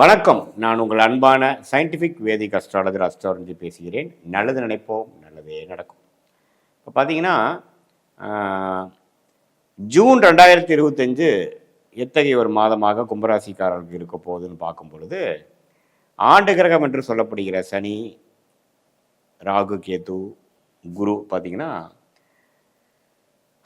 வணக்கம். நான் உங்கள் அன்பான சயின்டிஃபிக் வேதிக் அஸ்ட்ராலஜர் அஸ்ட்ராலஜி பேசுகிறேன். நல்லது நினைப்போம் நல்லதே நடக்கும். இப்போ பார்த்தீங்கன்னா ஜூன் ரெண்டாயிரத்தி இருபத்தஞ்சு எத்தகைய ஒரு மாதமாக கும்பராசிக்காரர்களுக்கு இருக்க போகுதுன்னு பார்க்கும் பொழுது ஆண்டு கிரகம் என்று சொல்லப்படுகிற சனி ராகு கேது குரு பார்த்தீங்கன்னா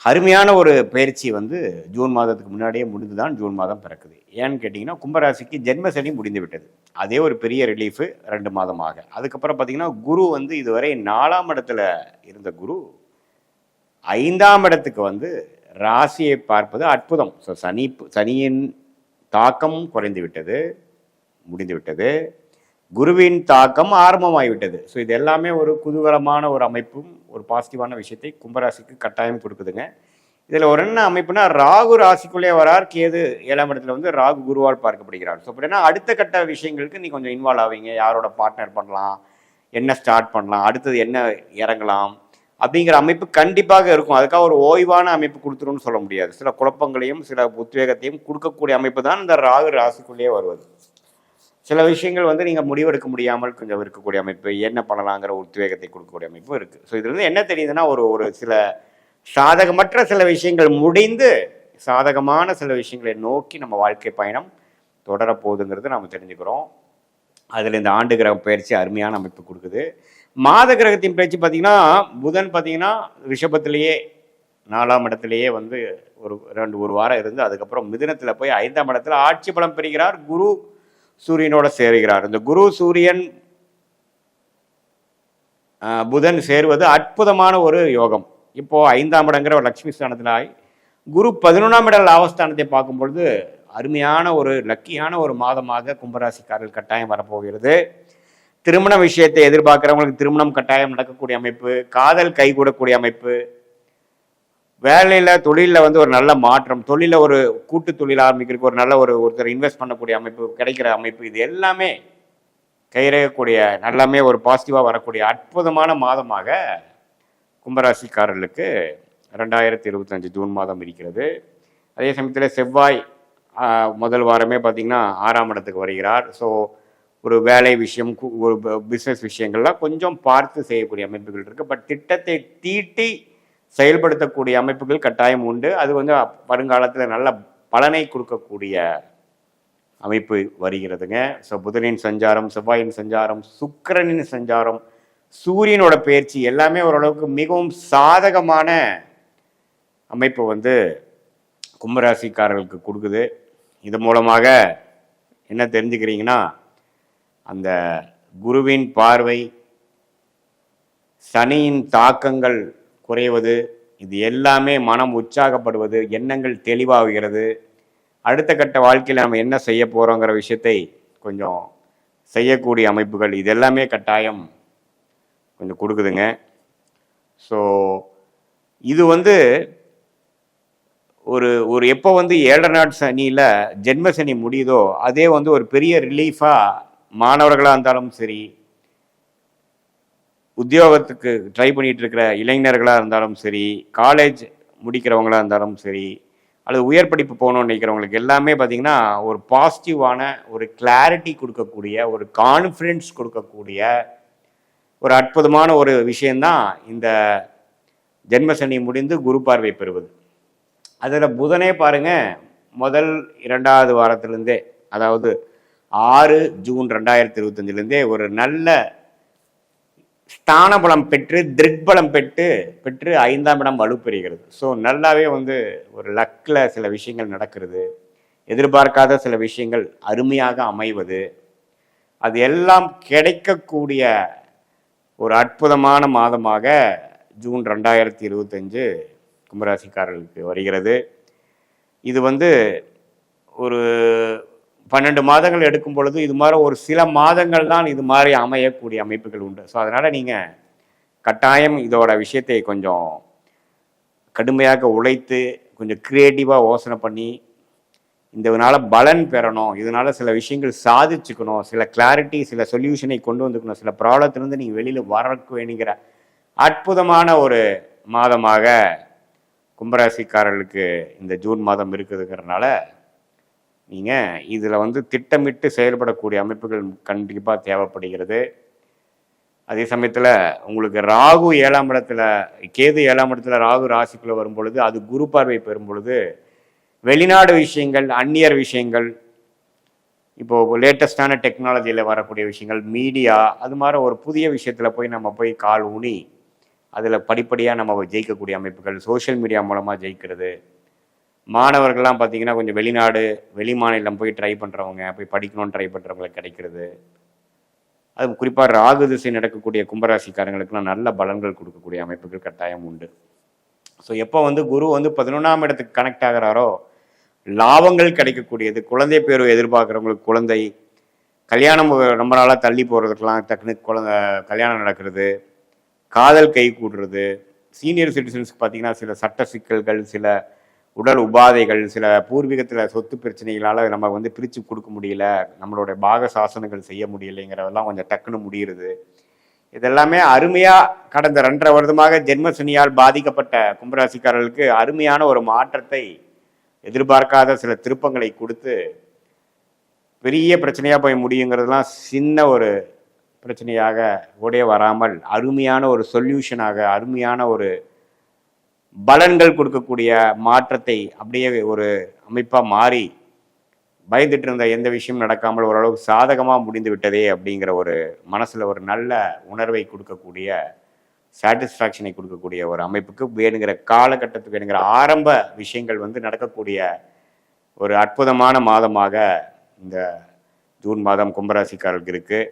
அருமையான ஒரு பயிற்சி வந்து ஜூன் மாதத்துக்கு முன்னாடியே முடிந்து தான் ஜூன் மாதம் பிறக்குது. ஏன்னு கேட்டிங்கன்னா கும்பராசிக்கு ஜென்ம சனி முடிந்து விட்டது. அதே ஒரு பெரிய ரிலீஃபு ரெண்டு மாதமாக. அதுக்கப்புறம் பார்த்திங்கன்னா குரு வந்து இதுவரை நாலாம் இடத்துல இருந்த குரு ஐந்தாம் இடத்துக்கு வந்து ராசியை பார்ப்பது அற்புதம். ஸோ சனி சனியின் தாக்கம் குறைந்து விட்டது முடிந்து விட்டது. குருவின் தாக்கம் ஆரம்பமாகிவிட்டது ஸோ இது எல்லாமே ஒரு குதூகலமான ஒரு அமைப்பும் ஒரு பாசிட்டிவான விஷயத்தை கும்பராசிக்கு கட்டாயம் கொடுக்குதுங்க. இதில் ஒரு என்ன அமைப்புனா ராகு ராசிக்குள்ளே வரார் கேது ஏழாம் இடத்துல வந்து ராகு குருவால் பார்க்கப்படுகிறார். ஸோ அப்படின்னா அடுத்த கட்ட விஷயங்களுக்கு நீ கொஞ்சம் இன்வால்வ் ஆவீங்க. யாரோட பார்ட்னர் பண்ணலாம் என்ன ஸ்டார்ட் பண்ணலாம் அடுத்தது என்ன இறங்கலாம் அப்படிங்கிற அமைப்பு கண்டிப்பாக இருக்கும். அதுக்காக ஒரு ஓய்வான அமைப்பு கொடுத்துருன்னு சொல்ல முடியாது. சில குழப்பங்களையும் சில உத்வேகத்தையும் கொடுக்கக்கூடிய அமைப்பு தான் இந்த ராகு ராசிக்குள்ளேயே வருவது. சில விஷயங்கள் வந்து நீங்கள் முடிவெடுக்க முடியாமல் கொஞ்சம் இருக்கக்கூடிய அமைப்பு என்ன பண்ணலாங்கிற உத்வேகத்தை கொடுக்கக்கூடிய அமைப்பும் இருக்குது ஸோ இதுலேருந்து என்ன தெரியுதுன்னா ஒரு ஒரு சில சாதகமற்ற சில விஷயங்கள் முடிந்து சாதகமான சில விஷயங்களை நோக்கி நம்ம வாழ்க்கை பயணம் தொடரப்போகுதுங்கிறது நம்ம தெரிஞ்சுக்கிறோம். அதில் இந்த ஆண்டு கிரக பயிற்சி அருமையான அமைப்பு கொடுக்குது. மாத கிரகத்தின் பயிற்சி பார்த்தீங்கன்னா புதன் பார்த்திங்கன்னா ரிஷபத்திலேயே நாலாம் இடத்திலேயே வந்து ஒரு ரெண்டு ஒரு வாரம் இருந்து அதுக்கப்புறம் மிதுனத்தில் போய் ஐந்தாம் இடத்துல ஆட்சி பலம் பெறுகிறார். குரு சூரியனோட சேருகிறார். இந்த குரு சூரியன் புதன் சேருவது அற்புதமான ஒரு யோகம். இப்போது ஐந்தாம் இடங்கிற ஒரு லட்சுமி ஸ்தானத்தில் குரு பதினொன்றாம் இட லாபஸ்தானத்தை பார்க்கும் பொழுது அருமையான ஒரு லக்கியான ஒரு மாதமாக கும்பராசிக்காரர்கள் கட்டாயம் வரப்போகிறது. திருமண விஷயத்தை எதிர்பார்க்குறவங்களுக்கு திருமணம் கட்டாயம் நடக்கக்கூடிய அமைப்பு காதல் கைகூடக்கூடிய அமைப்பு வேலையில் தொழிலில் வந்து ஒரு நல்ல மாற்றம் தொழிலில் ஒரு கூட்டு தொழில் ஆரம்பிக்கிறதுக்கு ஒரு நல்ல ஒரு ஒருத்தர் இன்வெஸ்ட் பண்ணக்கூடிய அமைப்பு கிடைக்கிற அமைப்பு இது எல்லாமே கைரகக்கூடிய நல்லாமே ஒரு பாசிட்டிவாக வரக்கூடிய அற்புதமான மாதமாக கும்பராசிக்காரர்களுக்கு ரெண்டாயிரத்தி இருபத்தஞ்சு ஜூன் மாதம் இருக்கிறது. அதே சமயத்தில் செவ்வாய் முதல் வாரமே பார்த்திங்கன்னா ஆறாம் இடத்துக்கு வருகிறார். ஸோ ஒரு வேலை விஷயம் கு- ஒரு பிஸ்னஸ் விஷயங்கள்லாம் கொஞ்சம் பார்த்து செய்யக்கூடிய அமைப்புகள் இருக்குது பட் திட்டத்தை தீட்டி செயல்படுத்தக்கூடிய அமைப்புகள் கட்டாயம் உண்டு. அது வந்து வருங்காலத்தில் நல்ல பலனை கொடுக்கக்கூடிய அமைப்பு வருகிறதுங்க. ஸோ புதனின் சஞ்சாரம் செவ்வாயின் சஞ்சாரம் சுக்கிரனின் சஞ்சாரம் சூரியனோட பயிற்சி எல்லாமே ஓரளவுக்கு மிகவும் சாதகமான அமைப்பு வந்து கும்பராசிக்காரர்களுக்கு கொடுக்குது. இது மூலமாக என்ன தெரிஞ்சுக்கிறீங்கன்னா அந்த குருவின் பார்வை சனியின் தாக்கங்கள் குறைவது இது எல்லாமே மனம் உற்சாகப்படுவது எண்ணங்கள் தெளிவாகிறது. அடுத்த கட்ட வாழ்க்கையில் நம்ம என்ன செய்ய போகிறோங்கிற விஷயத்தை கொஞ்சம் செய்யக்கூடிய அமைப்புகள் இது எல்லாமே கட்டாயம் கொஞ்சம் கொடுக்குதுங்க. ஸோ இது வந்து ஒரு ஒரு எப்போ வந்து ஏழரை நாட் சனியில் ஜென்ம சனி முடியுதோ அதே வந்து ஒரு பெரிய ரிலீஃபாக மாணவர்களாக இருந்தாலும் சரி உத்தியோகத்துக்கு ட்ரை பண்ணிட்டு இருக்கிற இளைஞர்களாக இருந்தாலும் சரி காலேஜ் முடிக்கிறவங்களாக இருந்தாலும் சரி அல்லது உயர் படிப்பு போகணும்னு நினைக்கிறவங்களுக்கு எல்லாமே பார்த்தீங்கன்னா ஒரு பாசிட்டிவான ஒரு கிளாரிட்டி கொடுக்கக்கூடிய ஒரு கான்ஃபிடென்ஸ் கொடுக்கக்கூடிய ஒரு அற்புதமான ஒரு விஷயந்தான் இந்த ஜென்மசனி முடிந்து குரு பார்வை பெறுவது. அதில் புதனே பாருங்க முதல் இரண்டாவது வாரத்திலேருந்தே அதாவது ஆறு ஜூன் ரெண்டாயிரத்தி இருபத்தஞ்சிலேருந்தே ஒரு நல்ல ஸ்தான பலம் பெற்று திருக்பலம் பெற்று பெற்று ஐந்தாம் இடம் வலுப்பெறுகிறது. ஸோ நல்லாவே வந்து ஒரு லக்கில் சில விஷயங்கள் நடக்கிறது. எதிர்பார்க்காத சில விஷயங்கள் அருமையாக அமைவது. அது எல்லாம் கிடைக்கக்கூடிய ஒரு அற்புதமான மாதமாக ஜூன் ரெண்டாயிரத்தி இருபத்தஞ்சு கும்பராசிக்காரர்களுக்கு வருகிறது. இது வந்து ஒரு பன்னெண்டு மாதங்கள் எடுக்கும் பொழுது இது மாதிரி ஒரு சில மாதங்கள் தான் இது மாதிரி அமையக்கூடிய அமைப்புகள் உண்டு. ஸோ அதனால் நீங்கள் கட்டாயம் இதோட விஷயத்தை கொஞ்சம் கடுமையாக உழைத்து கொஞ்சம் க்ரியேட்டிவாக யோசனை பண்ணி இதனால் பலன் பெறணும். இதனால் சில விஷயங்கள் சாதிச்சுக்கணும். சில கிளாரிட்டி சில சொல்யூஷனை கொண்டு வந்துக்கணும். சில ப்ராப்ளத்திலேருந்து நீங்கள் வெளியில் வரக்கு வேணுங்கிற அற்புதமான ஒரு மாதமாக கும்பராசிக்காரர்களுக்கு இந்த ஜூன் மாதம் இருக்குதுங்கிறனால நீங்கள் இதில் வந்து திட்டமிட்டு செயல்படக்கூடிய அமைப்புகள் கண்டிப்பாக தேவைப்படுகிறது. அதே சமயத்தில் உங்களுக்கு ராகு ஏழாம் இடத்துல கேது ஏழாம் இடத்துல ராகு ராசிக்குள்ளே வரும் பொழுது அது குரு பார்வை பெறும் பொழுது வெளிநாடு விஷயங்கள் அந்நியர் விஷயங்கள் இப்போது லேட்டஸ்டான டெக்னாலஜியில் வரக்கூடிய விஷயங்கள் மீடியா அது மாதிரி ஒரு புதிய விஷயத்தில் போய் நம்ம போய் கால் ஊனி அதில் படிப்படியாக நம்ம ஜெயிக்கக்கூடிய அமைப்புகள் சோஷியல் மீடியா மூலமாக ஜெயிக்கிறது. மாணவர்கள்லாம் பார்த்தீங்கன்னா கொஞ்சம் வெளிநாடு வெளி மாநிலம் போய் ட்ரை பண்ணுறவங்க போய் படிக்கணும்னு ட்ரை பண்ணுறவங்களுக்கு கிடைக்கிறது. அது குறிப்பாக ராகு திசை நடக்கக்கூடிய கும்பராசிக்காரங்களுக்குலாம் நல்ல பலன்கள் கொடுக்கக்கூடிய அமைப்புகள் கட்டாயம் உண்டு. ஸோ எப்போ வந்து குரு வந்து பதினொன்றாம் இடத்துக்கு கனெக்ட் ஆகிறாரோ லாபங்கள் கிடைக்கக்கூடியது குழந்தை பேர் எதிர்பார்க்குறவங்களுக்கு குழந்தை கல்யாணம் ரொம்ப நாளாக தள்ளி போகிறதுக்கெலாம் டக்குனு குழந்த கல்யாணம் நடக்கிறது காதல் கை கூடுறது சீனியர் சிட்டிசன்ஸ்க்கு பார்த்தீங்கன்னா சில சட்ட சிக்கல்கள் சில உடல் உபாதைகள் சில பூர்வீகத்தில் சொத்து பிரச்சனைகளால் நம்ம வந்து பிரித்து கொடுக்க முடியல நம்மளுடைய பாக சாசனங்கள் செய்ய முடியலைங்கிறதெல்லாம் கொஞ்சம் டக்குன்னு முடிகிறது இதெல்லாமே அருமையாக கடந்த ரெண்டரை வருடமாக ஜென்மசனியால் பாதிக்கப்பட்ட கும்பராசிக்காரர்களுக்கு அருமையான ஒரு மாற்றத்தை எதிர்பார்க்காத சில திருப்பங்களை கொடுத்து பெரிய பிரச்சனையாக போய் முடியுங்கிறதுலாம் சின்ன ஒரு பிரச்சனையாக ஓடே வராமல் அருமையான ஒரு சொல்யூஷனாக அருமையான ஒரு பலன்கள் கொடுக்கக்கூடிய மாற்றத்தை அப்படியே ஒரு அமைப்பாக மாறி பயந்துட்டு இருந்த எந்த விஷயம் நடக்காமல் ஓரளவுக்கு சாதகமாக முடிந்து விட்டதே அப்படிங்கிற ஒரு மனசில் ஒரு நல்ல உணர்வை கொடுக்கக்கூடிய சாட்டிஸ்ஃபேக்ஷனை கொடுக்கக்கூடிய ஒரு அமைப்புக்கு வேணுங்கிற காலகட்டத்துக்கு வேணுங்கிற ஆரம்ப விஷயங்கள் வந்து நடக்கக்கூடிய ஒரு அற்புதமான மாதமாக இந்த ஜூன் மாதம் கும்பராசிக்காரர்களுக்கு இருக்குது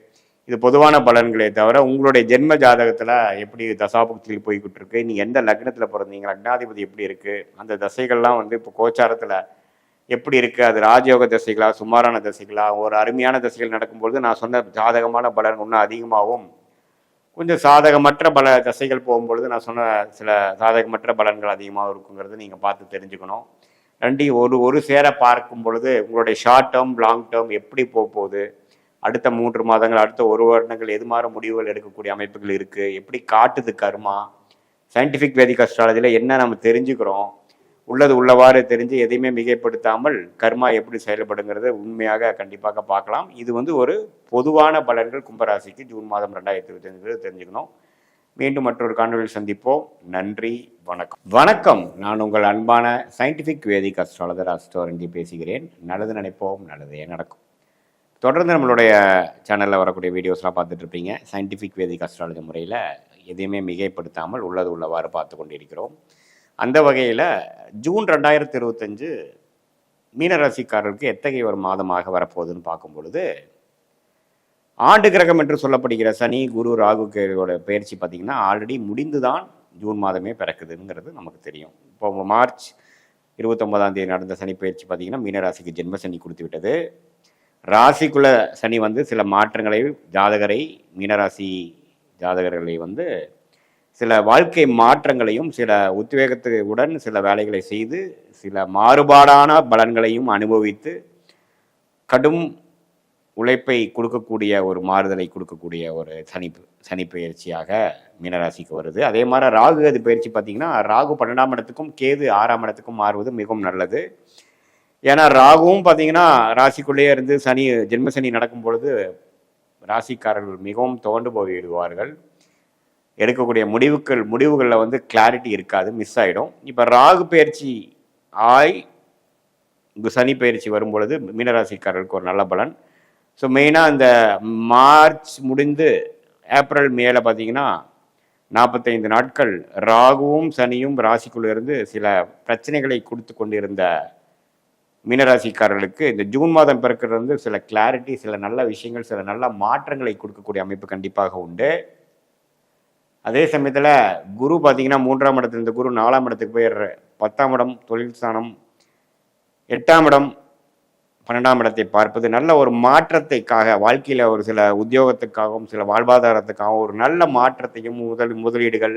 இது பொதுவான பலன்களே தவிர உங்களுடைய ஜென்ம ஜாதகத்தில் எப்படி தசாபுக்தியில் போய்கிட்டு இருக்கு நீங்கள் எந்த லக்னத்தில் பிறந்தீங்க? லக்னாதிபதி எப்படி இருக்குது அந்த தசைகள்லாம் வந்து இப்போ கோச்சாரத்தில் எப்படி இருக்குது அது ராஜயோக தசைகளா சுமாரான தசைகளா? ஒரு அருமையான தசைகள் நடக்கும்பொழுது நான் சொன்ன ஜாதகமான பலன் இன்னும் அதிகமாகவும் கொஞ்சம் சாதகமற்ற பல தசைகள் போகும்பொழுது நான் சொன்ன சில சாதகமற்ற பலன்கள் அதிகமாக இருக்குங்கிறது நீங்கள் பார்த்து தெரிஞ்சுக்கணும். ரெண்டையும் ஒரு ஒரு சேர பார்க்கும் பொழுது உங்களுடைய ஷார்ட் டேர்ம் லாங் டேர்ம் எப்படி போக போகுது? அடுத்த மூன்று மாதங்கள் அடுத்த ஒரு வருடங்கள் எது மாதிரி முடிவுகள் எடுக்கக்கூடிய அமைப்புகள் இருக்குது எப்படி காட்டுது கர்மா? சயின்டிஃபிக் வேதிக் அஸ்ட்ராலஜியில் என்ன நம்ம தெரிஞ்சுக்கிறோம்? உள்ளது உள்ளவாறு தெரிஞ்சு எதையுமே மிகைப்படுத்தாமல் கர்மா எப்படி செயல்படுங்கிறத உண்மையாக கண்டிப்பாக பார்க்கலாம். இது வந்து ஒரு பொதுவான பலன்கள் கும்பராசிக்கு ஜூன் மாதம் ரெண்டாயிரத்தி இருபத்தஞ்சு தெரிஞ்சுக்கணும். மீண்டும் மற்றொரு காணொலியில் சந்திப்போம். நன்றி வணக்கம். வணக்கம். நான் உங்கள் அன்பான சயின்டிஃபிக் வேதிக் அஸ்ட்ராலஜர் அஸ்டோரஞ்சி பேசுகிறேன். நல்லது நினைப்போம் நல்லதே நடக்கும். தொடர்ந்து நம்மளுடைய சேனலில் வரக்கூடிய வீடியோஸ்லாம் பார்த்துட்ருப்பீங்க. சயின்டிஃபிக் வேதிக் அஸ்ட்ராலஜி முறையில் எதையுமே மிகைப்படுத்தாமல் உள்ளது உள்ளவாறு பார்த்து கொண்டிருக்கிறோம். அந்த வகையில் ஜூன் ரெண்டாயிரத்தி இருபத்தஞ்சு மீனராசிக்காரருக்கு எத்தகைய ஒரு மாதமாக வரப்போகுதுன்னு பார்க்கும் பொழுது ஆண்டு கிரகம் என்று சொல்லப்படுகிற சனி குரு ராகு கேதுவோட பயிற்சி பார்த்திங்கன்னா ஆல்ரெடி முடிந்து தான் ஜூன் மாதமே பிறக்குதுங்கிறது நமக்கு தெரியும். இப்போ மார்ச் இருபத்தொன்பதாம் தேதி நடந்த சனி பயிற்சி பார்த்திங்கன்னா மீனராசிக்கு ஜென்ம சனி கொடுத்து விட்டது ராசிக்குள்ள சனி வந்து சில மாற்றங்களை ஜாதகரை மீனராசி ஜாதகர்களை வந்து சில வாழ்க்கை மாற்றங்களையும் சில உத்வேகத்துடன் சில வேலைகளை செய்து சில மாறுபாடான பலன்களையும் அனுபவித்து கடும் உழைப்பை கொடுக்கக்கூடிய ஒரு மாறுதலை கொடுக்கக்கூடிய ஒரு சனி சனி பயிற்சியாக மீனராசிக்கு வருது. அதே மாதிரி ராகு அது பயிற்சி பார்த்திங்கன்னா ராகு பன்னெண்டாம் இடத்துக்கும் கேது ஆறாம் இடத்துக்கும் மாறுவது மிகவும் நல்லது. ஏன்னா ராகுவும் பார்த்தீங்கன்னா ராசிக்குள்ளேயே இருந்து சனி ஜென்ம சனி நடக்கும் பொழுது ராசிக்காரர்கள் மிகவும் துவண்டு போய்விடுவார்கள் எடுக்கக்கூடிய முடிவுகள் முடிவுகளில் வந்து கிளாரிட்டி இருக்காது மிஸ் ஆகிடும் இப்போ ராகு பயிற்சி ஆய் சனி பயிற்சி வரும்பொழுது மீனராசிக்காரர்களுக்கு ஒரு நல்ல பலன். ஸோ மெயினாக இந்த மார்ச் முடிந்து ஏப்ரல் மேலே பார்த்தீங்கன்னா நாற்பத்தைந்து நாட்கள் ராகுவும் சனியும் ராசிக்குள்ளே இருந்து சில பிரச்சனைகளை கொடுத்து கொண்டிருந்த மீனராசிக்காரர்களுக்கு இந்த ஜூன் மாதம் பிறக்கிறது வந்து சில கிளாரிட்டி சில நல்ல விஷயங்கள் சில நல்ல மாற்றங்களை கொடுக்கக்கூடிய அமைப்பு கண்டிப்பாக உண்டு. அதே சமயத்தில் குரு பார்த்தீங்கன்னா மூன்றாம் இடத்துல இந்த குரு நாலாம் இடத்துக்கு போயிடுற பத்தாம் இடம் தொழில் ஸ்தானம் எட்டாம் இடம் பன்னெண்டாம் இடத்தை பார்ப்பது நல்ல ஒரு மாற்றத்தைக்காக வாழ்க்கையில் ஒரு சில உத்தியோகத்துக்காகவும் சில வாழ்வாதாரத்துக்காகவும் ஒரு நல்ல மாற்றத்தையும் முதல் முதலீடுகள்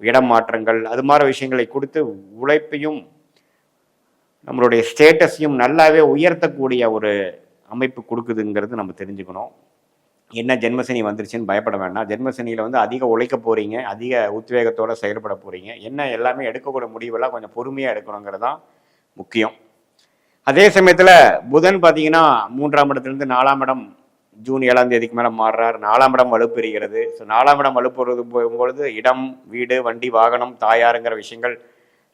இடம் மாற்றங்கள் அது மாதிரி விஷயங்களை கொடுத்து உழைப்பையும் நம்மளுடைய ஸ்டேட்டஸையும் நல்லாவே உயர்த்தக்கூடிய ஒரு அமைப்பு கொடுக்குதுங்கிறது நம்ம தெரிஞ்சுக்கணும். என்ன ஜென்மசனி வந்துருச்சுன்னு பயப்பட வேண்டாம். ஜென்மசனியில் வந்து அதிக உழைக்க போகிறீங்க அதிக உத்வேகத்தோடு செயல்பட போகிறீங்க என்ன எல்லாமே எடுக்கக்கூடிய முடிவெல்லாம் கொஞ்சம் பொறுமையாக எடுக்கணுங்கிறது தான் முக்கியம். அதே சமயத்தில் புதன் பார்த்தீங்கன்னா மூன்றாம் இடத்துலேருந்து நாலாம் இடம் ஜூன் ஏழாம் தேதிக்கு மேலே மாறுறார். நாலாம் இடம் வலுப்பெறுகிறது ஸோ நாலாம் இடம் வலுப்பெறுவது போகும்பொழுது இடம் வீடு வண்டி வாகனம் தாயாருங்கிற விஷயங்கள்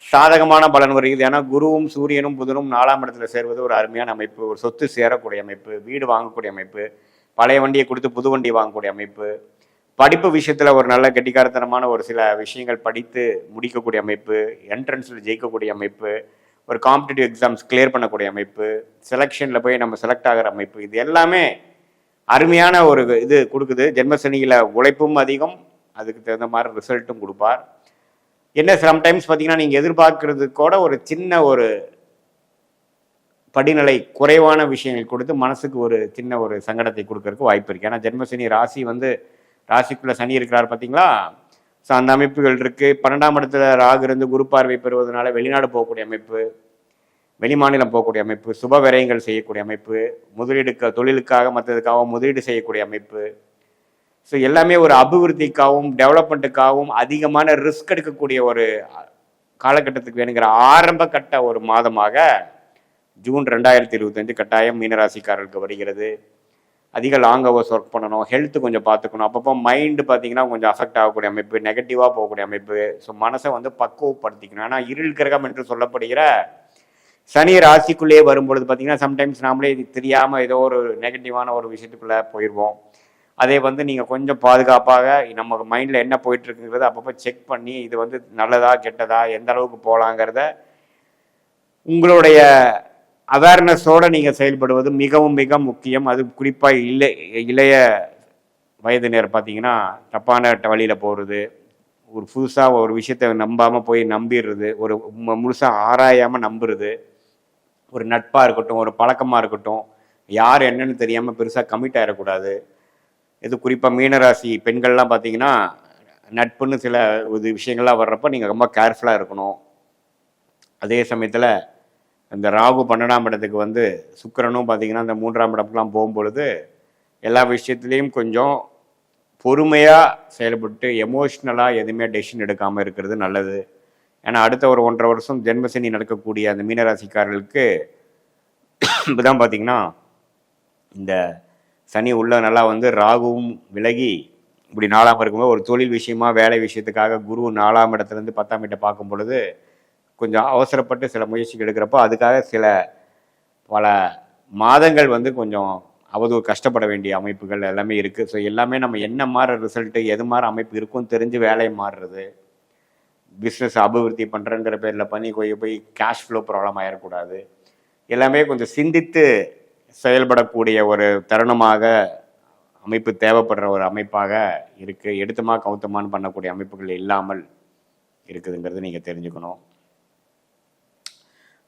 சாதகமான பலன் வருகிறது. ஏன்னா குருவும் சூரியனும் புதனும் நாலாம் இடத்துல சேர்வது ஒரு அருமையான அமைப்பு. ஒரு சொத்து சேரக்கூடிய அமைப்பு வீடு வாங்கக்கூடிய அமைப்பு பழைய வண்டியை கொடுத்து புது வண்டி வாங்கக்கூடிய அமைப்பு படிப்பு விஷயத்தில் ஒரு நல்ல கெட்டிக்காரத்தனமான ஒரு சில விஷயங்கள் படித்து முடிக்கக்கூடிய அமைப்பு என்ட்ரன்ஸில் ஜெயிக்கக்கூடிய அமைப்பு ஒரு காம்படிட்டிவ் எக்ஸாம்ஸ் கிளியர் பண்ணக்கூடிய அமைப்பு செலெக்ஷனில் போய் நம்ம செலக்ட் ஆகிற அமைப்பு. இது எல்லாமே அருமையான ஒரு இது கொடுக்குது. ஜென்மசனியில் உழைப்பும் அதிகம். அதுக்கு தகுந்த மாதிரி ரிசல்ட்டும் கொடுப்பார். என்ன சம்டைம்ஸ் பார்த்தீங்கன்னா நீங்கள் எதிர்பார்க்கறது கூட ஒரு சின்ன ஒரு படிநிலை குறைவான விஷயங்கள் கொடுத்து மனசுக்கு ஒரு சின்ன ஒரு சங்கடத்தை கொடுக்கறதுக்கு வாய்ப்பு இருக்குது ஏன்னா ஜென்மசனி ராசி வந்து ராசிக்குள்ளே சனி இருக்கிறார் பார்த்தீங்களா ஸோ அந்த அமைப்புகள் இருக்குது பன்னெண்டாம் இடத்துல ராகு இருந்து குரு பார்வை பெறுவதனால வெளிநாடு போகக்கூடிய அமைப்பு வெளிமாநிலம் போகக்கூடிய அமைப்பு சுப விரயங்கள் செய்யக்கூடிய அமைப்பு முதலீடுக்க தொழிலுக்காக மற்றதுக்காகவும் முதலீடு செய்யக்கூடிய அமைப்பு ஸோ எல்லாமே ஒரு அபிவிருத்திக்காகவும் டெவலப்மெண்ட்டுக்காகவும் அதிகமான ரிஸ்க் எடுக்கக்கூடிய ஒரு காலகட்டத்துக்கு வேணுங்கிற ஆரம்ப கட்ட ஒரு மாதமாக ஜூன் ரெண்டாயிரத்தி இருபத்தஞ்சு கட்டாயம் மீனராசிக்காரர்களுக்கு வருகிறது. அதிக லாங் ஹவர்ஸ் ஒர்க் பண்ணணும் ஹெல்த் கொஞ்சம் பார்த்துக்கணும். அப்பப்போ மைண்டு பார்த்தீங்கன்னா கொஞ்சம் அஃபெக்ட் ஆகக்கூடிய அமைப்பு நெகட்டிவாக போகக்கூடிய அமைப்பு. ஸோ மனசை வந்து பக்குவப்படுத்திக்கணும். ஏன்னா இருள் கிரகம் என்று சொல்லப்படுகிற சனி ராசிக்குள்ளேயே வரும்பொழுது பார்த்தீங்கன்னா சம்டைம்ஸ் நாமளே இது தெரியாமல் ஏதோ ஒரு நெகட்டிவான ஒரு விஷயத்துக்குள்ளே போயிடுவோம் அதே வந்து நீங்கள் கொஞ்சம் பாதுகாப்பாக நம்ம மைண்டில் என்ன போயிட்டுருக்குங்கிறத அப்பப்போ செக் பண்ணி இது வந்து நல்லதா கெட்டதா எந்த அளவுக்கு போகலாங்கிறத உங்களுடைய அவேர்னஸோடு நீங்கள் செயல்படுவது மிகவும் மிக முக்கியம். அது குறிப்பாக இல்லை இளைய வயதினர் பார்த்தீங்கன்னா தப்பான வழியில் போகிறது ஒரு புதுசாக ஒரு விஷயத்தை நம்பாமல் போய் நம்பிடுறது ஒரு முழுசாக ஆராயாமல் நம்புறது ஒரு நட்பாக இருக்கட்டும் ஒரு பழக்கமாக இருக்கட்டும் யார் என்னன்னு தெரியாமல் பெருசாக கமிட் ஆகிடக்கூடாது இது குறிப்பாக மீனராசி பெண்கள்லாம் பார்த்தீங்கன்னா நட்புன்னு சில இது விஷயங்கள்லாம் வர்றப்போ நீங்கள் ரொம்ப கேர்ஃபுல்லாக இருக்கணும். அதே சமயத்தில் இந்த ராகு பன்னெண்டாம் இடத்துக்கு வந்து சுக்கரனும் பார்த்தீங்கன்னா இந்த மூன்றாம் இடத்துக்குலாம் போகும்பொழுது எல்லா விஷயத்துலேயும் கொஞ்சம் பொறுமையாக செயல்பட்டு எமோஷ்னலாக எதுவுமே டெசிஷன் எடுக்காமல் இருக்கிறது நல்லது. ஏன்னா அடுத்த ஒரு ஒன்றரை வருஷம் ஜென்மசனி நடக்கக்கூடிய அந்த மீனராசிக்காரர்களுக்கு இப்போதான் பார்த்தீங்கன்னா இந்த சனி உள்ள நல்லா வந்து ராகுவும் விலகி இப்படி நாலாம் இருக்கும்போது ஒரு தொழில் விஷயமா வேலை விஷயத்துக்காக குரு நாலாம் இடத்துலேருந்து பத்தாம் இடத்தை பார்க்கும் பொழுது கொஞ்சம் அவசரப்பட்டு சில முயற்சிகள் எடுக்கிறப்போ அதுக்காக சில பல மாதங்கள் வந்து கொஞ்சம் அவதூறு கஷ்டப்பட வேண்டிய அமைப்புகள் எல்லாமே இருக்குது ஸோ எல்லாமே நம்ம என்ன மாதிரி ரிசல்ட்டு எது மாதிரி அமைப்பு இருக்கும் தெரிஞ்சு வேலையை மாறுறது பிஸ்னஸ் அபிவிருத்தி பண்ணுறேங்கிற பேரில் பண்ணி போய் போய் கேஷ் ஃப்ளோ ப்ராப்ளம் ஆகிடக்கூடாது எல்லாமே கொஞ்சம் சிந்தித்து செயல்படக்கூடிய ஒரு தருணமாக அமைப்பு தேவைப்படுற ஒரு அமைப்பாக இருக்குது எடுத்தமா கவுத்தமானு பண்ணக்கூடிய அமைப்புகள் இல்லாமல் இருக்குதுங்கிறது நீங்கள் தெரிஞ்சுக்கணும்.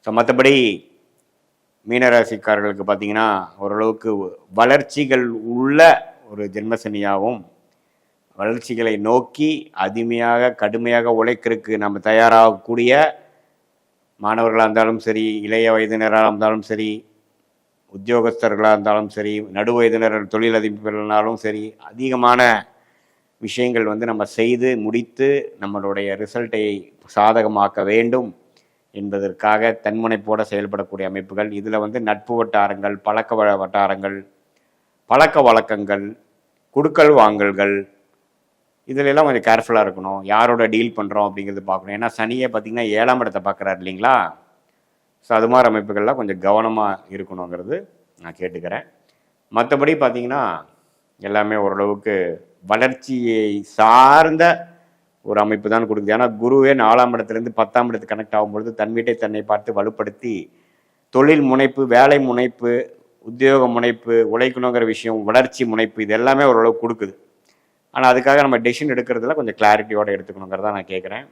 ஸோ மற்றபடி மீனராசிக்காரர்களுக்கு பார்த்தீங்கன்னா ஓரளவுக்கு வளர்ச்சிகள் உள்ள ஒரு ஜென்மசனியாகவும் வளர்ச்சிகளை நோக்கி அதிமையாக கடுமையாக உழைக்கிறதுக்கு நம்ம தயாராகக்கூடிய மாணவர்களாக இருந்தாலும் சரி இளைய வயதினராக இருந்தாலும் சரி உத்தியோகஸ்தர்களாக இருந்தாலும் சரி நடு வயதினர் தொழிலதிபர்களாலும் சரி அதிகமான விஷயங்கள் வந்து நம்ம செய்து முடித்து நம்மளுடைய ரிசல்ட்டை சாதகமாக்க வேண்டும் என்பதற்காக தன்முனைப்போடு செயல்படக்கூடிய அமைப்புகள். இதில் வந்து நட்பு வட்டாரங்கள் பழக்க வட்டாரங்கள் பழக்க வழக்கங்கள் குடுக்கல் வாங்கல்கள் இதிலெல்லாம் கொஞ்சம் கேர்ஃபுல்லாக இருக்கணும். யாரோட டீல் பண்ணுறோம் அப்படிங்கிறது பார்க்கணும். ஏன்னா சனியை பார்த்தீங்கன்னா ஏழாம் இடத்தை பார்க்குறாரு இல்லைங்களா? ஸோ அது மாதிரி அமைப்புகள்லாம் கொஞ்சம் கவனமாக இருக்கணுங்கிறது நான் கேட்டுக்கிறேன். மற்றபடி பார்த்தீங்கன்னா எல்லாமே ஓரளவுக்கு வளர்ச்சியை சார்ந்த ஒரு அமைப்பு தான் கொடுக்குது. ஏன்னா குருவே நாலாம் இடத்துலேருந்து பத்தாம் இடத்துக்கு கனெக்ட் ஆகும்பொழுது தன் வீட்டை தன்னை பார்த்து வலுப்படுத்தி தொழில் முனைப்பு வேலை முனைப்பு உத்தியோக முனைப்பு உழைக்கணுங்கிற விஷயம் வளர்ச்சி முனைப்பு இது எல்லாமே ஓரளவுக்கு கொடுக்குது. ஆனால் அதுக்காக நம்ம டெசிஷன் எடுக்கிறதுல கொஞ்சம் கிளாரிட்டியோடு எடுத்துக்கணுங்கிறத நான் கேட்குறேன்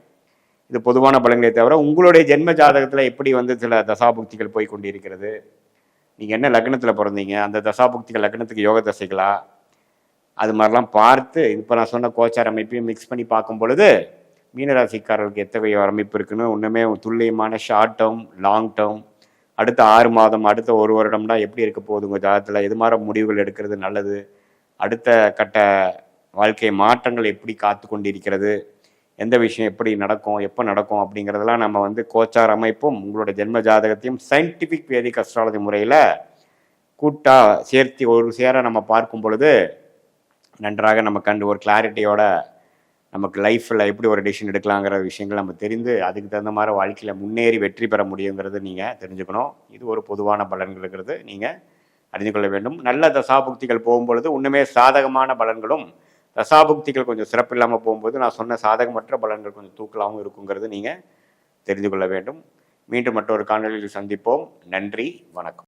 இது பொதுவான பலன்களை தவிர உங்களுடைய ஜென்ம ஜாதகத்தில் எப்படி வந்து சில தசாபுக்திகள் போய் கொண்டிருக்கிறது? நீங்கள் என்ன லக்னத்தில் பிறந்தீங்க? அந்த தசாபுக்திகள் லக்னத்துக்கு யோக தசைகளா? அது மாதிரிலாம் பார்த்து இப்போ நான் சொன்ன கோச்சார் அமைப்பையும் மிக்ஸ் பண்ணி பார்க்கும் பொழுது மீனராசிக்காரர்களுக்கு எத்தகைய அமைப்பு இருக்குன்னு ஒன்றுமே துல்லியமான ஷார்ட் டேர்ம் லாங் டேர்ம் அடுத்த ஆறு மாதம் அடுத்த ஒரு வருடம்னா எப்படி இருக்க போகுது உங்கள் ஜாதகத்தில்? எது மாதிரி முடிவுகள் எடுக்கிறது நல்லது? அடுத்த கட்ட வாழ்க்கை மாற்றங்கள் எப்படி காத்து கொண்டிருக்கிறது எந்த விஷயம் எப்படி நடக்கும் எப்போ நடக்கும் அப்படிங்கிறதெல்லாம் நம்ம வந்து கோச்சார் அமைப்பும் உங்களோட ஜென்ம ஜாதகத்தையும் சயின்டிஃபிக் வேதிக் அஸ்ட்ராலஜி முறையில் கூட்டாக சேர்த்து ஒரு சேர நம்ம பார்க்கும் பொழுது நன்றாக நம்ம கண்டு ஒரு கிளாரிட்டியோட நமக்கு லைஃப்பில் எப்படி ஒரு டிசிஷன் எடுக்கலாங்கிற விஷயங்கள் நம்ம தெரிந்து அதுக்கு தகுந்த மாதிரி வாழ்க்கையில் முன்னேறி வெற்றி பெற முடியுங்கிறது நீங்கள் தெரிஞ்சுக்கணும். இது ஒரு பொதுவான பலன்களுங்கிறது நீங்கள் அறிந்து கொள்ள வேண்டும். நல்ல தசாபுக்திகள் போகும்பொழுது இன்னுமே சாதகமான பலன்களும் தசாபுக்திகள் கொஞ்சம் சிறப்பு இல்லாமல் போகும்போது நான் சொன்ன சாதகமற்ற பலன்கள் கொஞ்சம் தூக்கலாகவும் இருக்குங்கிறது நீங்கள் தெரிந்து கொள்ள வேண்டும். மீண்டும் மற்றொரு காணொலியில் சந்திப்போம். நன்றி வணக்கம்.